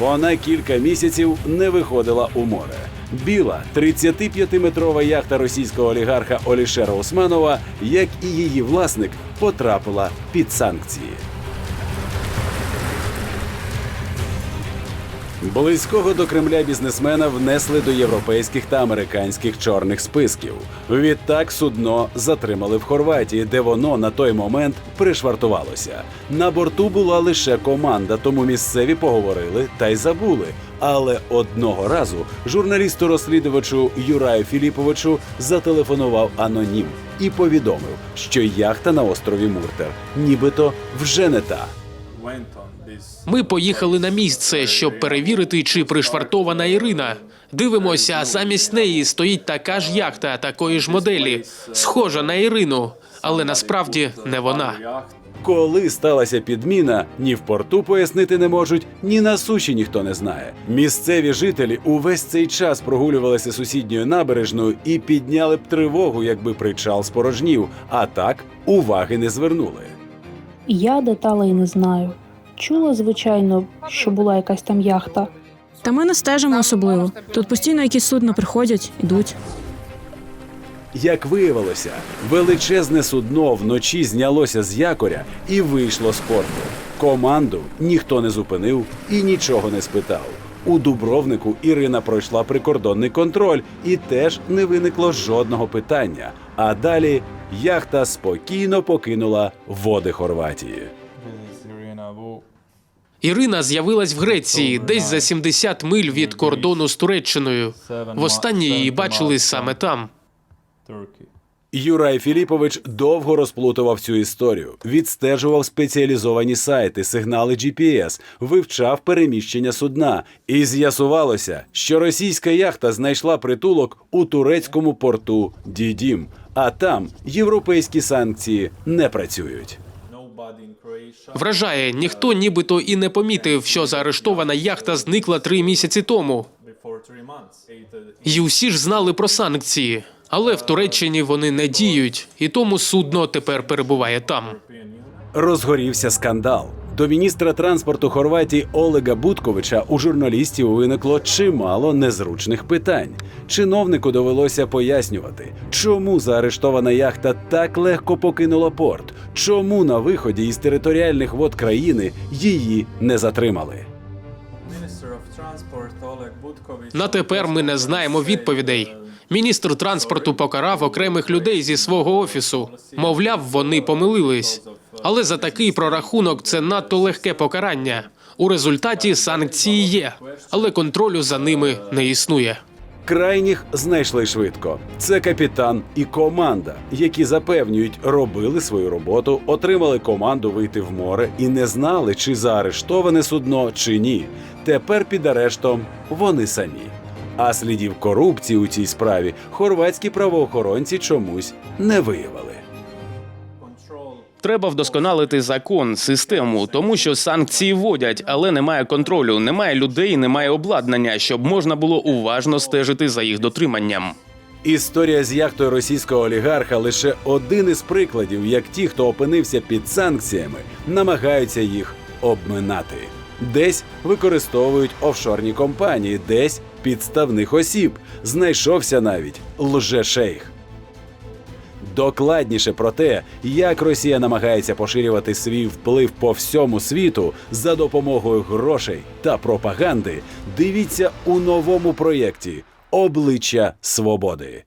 Вона кілька місяців не виходила у море. Біла 35-метрова яхта російського олігарха Олішера Османова, як і її власник, потрапила під санкції. Близького до Кремля бізнесмена внесли до європейських та американських чорних списків. Відтак судно затримали в Хорватії, де воно на той момент пришвартувалося. На борту була лише команда, тому місцеві поговорили та й забули. Але одного разу журналісту-розслідувачу Юраю Філіповичу зателефонував анонім і повідомив, що яхта на острові Муртер нібито вже не та. Ми поїхали на місце, щоб перевірити, чи пришвартована Ірина. Дивимося, замість неї стоїть така ж яхта, такої ж моделі, схожа на Ірину, але насправді не вона. Коли сталася підміна, ні в порту пояснити не можуть, ні на суші ніхто не знає. Місцеві жителі увесь цей час прогулювалися сусідньою набережною і підняли б тривогу, якби причал спорожнів, а так уваги не звернули. Я деталей не знаю. Чула, звичайно, що була якась там яхта. Та ми не стежимо особливо. Тут постійно якісь судна приходять, ідуть. Як виявилося, величезне судно вночі знялося з якоря і вийшло з порту. Команду ніхто не зупинив і нічого не спитав. У Дубровнику Ірина пройшла прикордонний контроль і теж не виникло жодного питання. А далі яхта спокійно покинула води Хорватії. Ірина з'явилась в Греції, десь за 70 миль від кордону з Туреччиною. Востаннє її бачили саме там. Юрай Філіпович довго розплутував цю історію, відстежував спеціалізовані сайти, сигнали GPS, вивчав переміщення судна, і з'ясувалося, що російська яхта знайшла притулок у турецькому порту Дідім, а там європейські санкції не працюють. Вражає, ніхто нібито і не помітив, що заарештована яхта зникла три місяці тому. І усі ж знали про санкції, але в Туреччині вони не діють, і тому судно тепер перебуває там. Розгорівся скандал. До міністра транспорту Хорватії Олега Будковича у журналістів виникло чимало незручних питань. Чиновнику довелося пояснювати, чому заарештована яхта так легко покинула порт, чому на виході із територіальних вод країни її не затримали. На тепер ми не знаємо відповідей. Міністр транспорту покарав окремих людей зі свого офісу. Мовляв, вони помилились. Але за такий прорахунок це надто легке покарання. У результаті санкції є, але контролю за ними не існує. Крайніх знайшли швидко. Це капітан і команда, які запевнюють, робили свою роботу, отримали команду вийти в море і не знали, чи заарештоване судно, чи ні. Тепер під арештом вони самі. А слідів корупції у цій справі хорватські правоохоронці чомусь не виявили. Треба вдосконалити закон, систему, тому що санкції вводять, але немає контролю, немає людей, немає обладнання, щоб можна було уважно стежити за їх дотриманням. Історія з яхтою російського олігарха лише один із прикладів, як ті, хто опинився під санкціями, намагаються їх обминати. Десь використовують офшорні компанії, десь підставних осіб. Знайшовся навіть лже-шейх. Докладніше про те, як Росія намагається поширювати свій вплив по всьому світу за допомогою грошей та пропаганди, дивіться у новому проєкті Обличчя свободи.